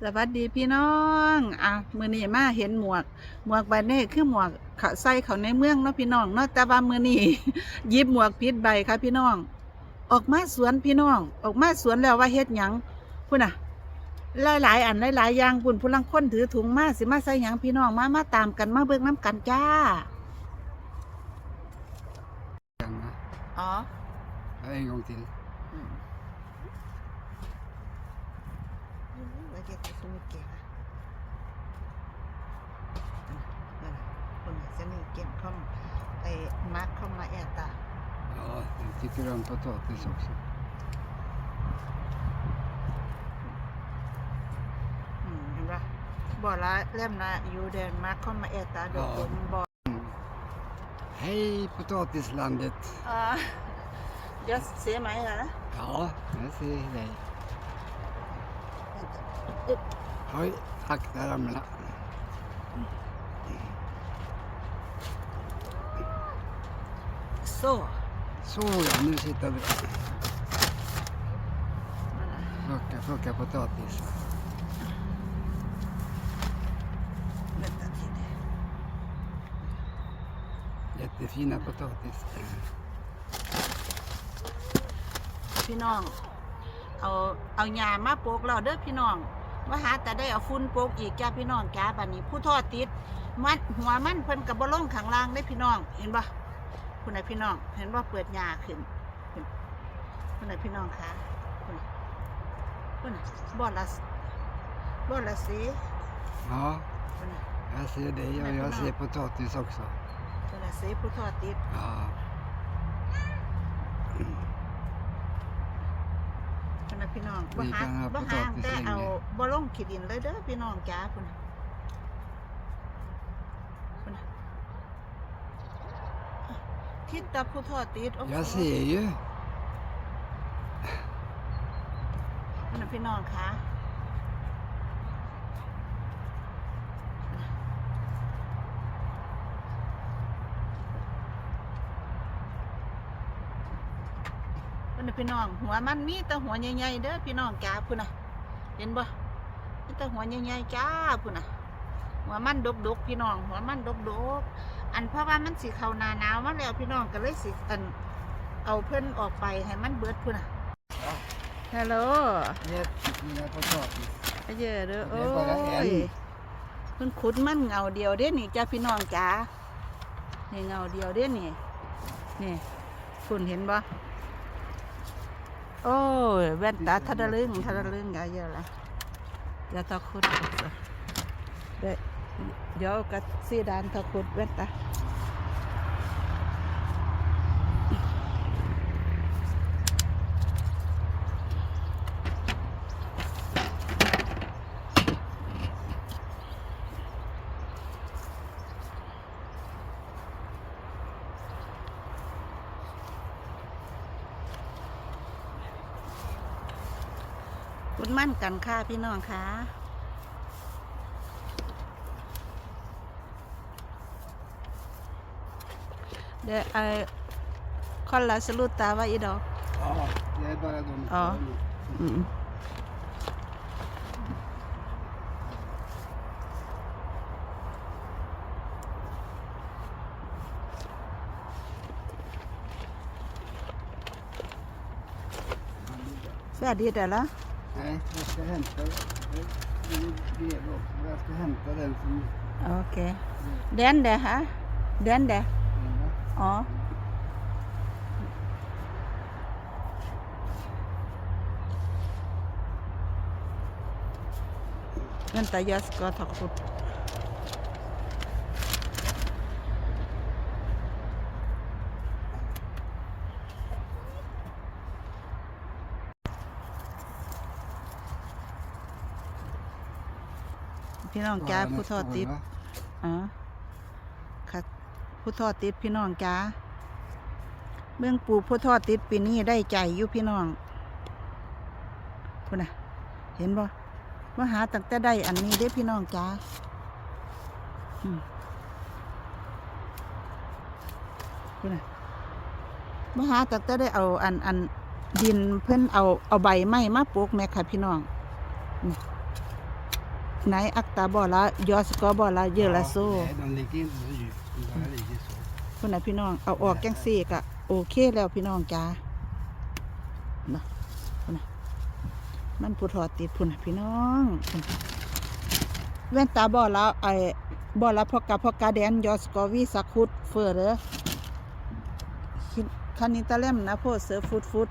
สวัสดีพี่น้องอะมื้อนี้มาเห็นหมวก หมวกใบนี้คือหมวกเขาใส่เขาในเมืองเนาะพี่น้องเนาะแต่ว่ามื้อนี้หยิบหมวกผิดใบค่ะพี่น้อง ออกมาสวนพี่น้อง ออกมาสวนแล้วว่าเฮ็ดหยังพุ่นน่ะหลายๆอันหลายๆอย่างปุ่นผู้ลังคนถือถุงมาสิมาใส่หยังพี่น้องมามาตามกันมาเบิ่งน้ำกันจ้า Gärna. อ๋อ Ja, En gång till. อืมแล้ว เดี๋ยวจะซื้อเก็บอะนั่นคนน่ะจะมีเก็บข้องไอ้มาร์คข้ามาแอดตา Ja, jag tycker om potatis också. อืมเห็นปะบ่ละเล่มละอยู่เดนมาร์คข้ามาแอตาดอกผมบ่ Hej potatislandet! อ่าเดี๋ยวเสียไหมล่ะนะ Ja, jag ser dig. อึ๊บ Oj, akta ramla. โซ่ Så ja, nu sitter vi. นั่นน่ะ Plocka, plocka potatis. เล่นตาทีนี้ Jättefina potatis. พี่น้อง เอา เอาหญ้ามาโปกเราเด้อพี่น้อง ว่าหาแต่ได้เอาฝุ่นโปกอีกจ้าพี่น้องจ้าบัดนี้ ผู้ทอดติดมันหัวมันเพิ่นกับบ่ลงข้างล่างได้พี่น้อง เห็นปะคุณนายพี่น้อง เห็นว่าเปิดหญ้าขึ้นคุณคุณนายพี่น้องคะคุณคุณน่ะบ่อละบ่อละสี Ja, คุณน่ะ jag ser dig och jag ser potatis också. คุณน่ะสีผู้ทอดติด Ja, คุณนาย พี่น้องบ่นี่หาก็หาบ่ผู้ทหาอดติดแต่เองเอาเนี่ยบ่ลงขีดินเลยเด้อพี่น้องจ้าคุณน่ะคุณน่ะทิศตะผู้ทอดติดโอ้โห jag ser ju. คุณพี่น้องคะ คุณพี่น้อง หัวมันมีแต่หัวใหญ่ๆเด้อพี่น้องจ้าพุ่นน่ะเห็นบ่มีแต่หัวใหญ่ๆจ้าพุ่นน่ะหัวมันดกๆพี่น้อง หัวมันดกๆอันเพราะว่ามันสิเข้าหนาหนาวมาแล้วพี่น้องก็เลยสิอันเอาเพิ่นออกไปให้มันเบิดพุ่นน่ะ Ja, ฮัลโหล jättefina potatis. ไปเยอะเด้อเดี๋โอ้ยวก่อนนะแอนยเพิ่นขุดมันเงาเดียวเด้นี่จ้าพี่น้องจ๋านี่เงาเดียวเด้นี่นี่คุณเห็นบ่ โอ้ยแว่นตาทะดลึงทะดลึงอะเยอะละเดี๋ยวตะคุดเด้ยวเดี๋ยวกับซีดานตะคุดแว่นตา คุดมั่นกันค่ะพี่น้องค่ะเดี๋ยวไอ้คอนลาสลูตาว่าอีดอก Ja, det är bara de Ja. två. อืมแฟดดีแต่ละ Nej, jag ska hämta det. Det är brev också. Jag ska hämta den som... โอเคแดนเดะฮะแดนเดะ Ja. อ๋อ Vänta, jag ska ta kort. พี่น้องจ้า Ja, den ผู้ทอด står, ติด va? อ๋อค่ะผู้ทอดติดพี่น้องจ้าเบื้องปลูกผู้ทอดติดปีนี้ได้ใจอยู่พี่น้องคุณน่ะเห็นบ่มาหาตั้งแต่ได้อันนี้ได้พี่น้องจ้าอืมคุณน่ะมาหาตั้งแต่ได้เอาอันอันดินเพิ่นเอาเอาใบไม้มาปลูกแม่ค่ะพี่น้องนี่ ไหนอักตาบอละยอสกอบอละเยอะละโซ dans l'église dans l'église คนน่ะพี่น้องเอาออกแกงซี่กะโอเคแล้วพี่น้องจ้านะพุ่นน่ะมันผู้ทอติดพุ่นน่ะพี่น้องพุ่นน่ะแว่นตาบอละไอ้บอละพอกะพอกาแดนยอสกอวีสักคุดเฟอร์เด้อคิดคันนี้ตะเล่มนะโพดเสือฟุดฟุด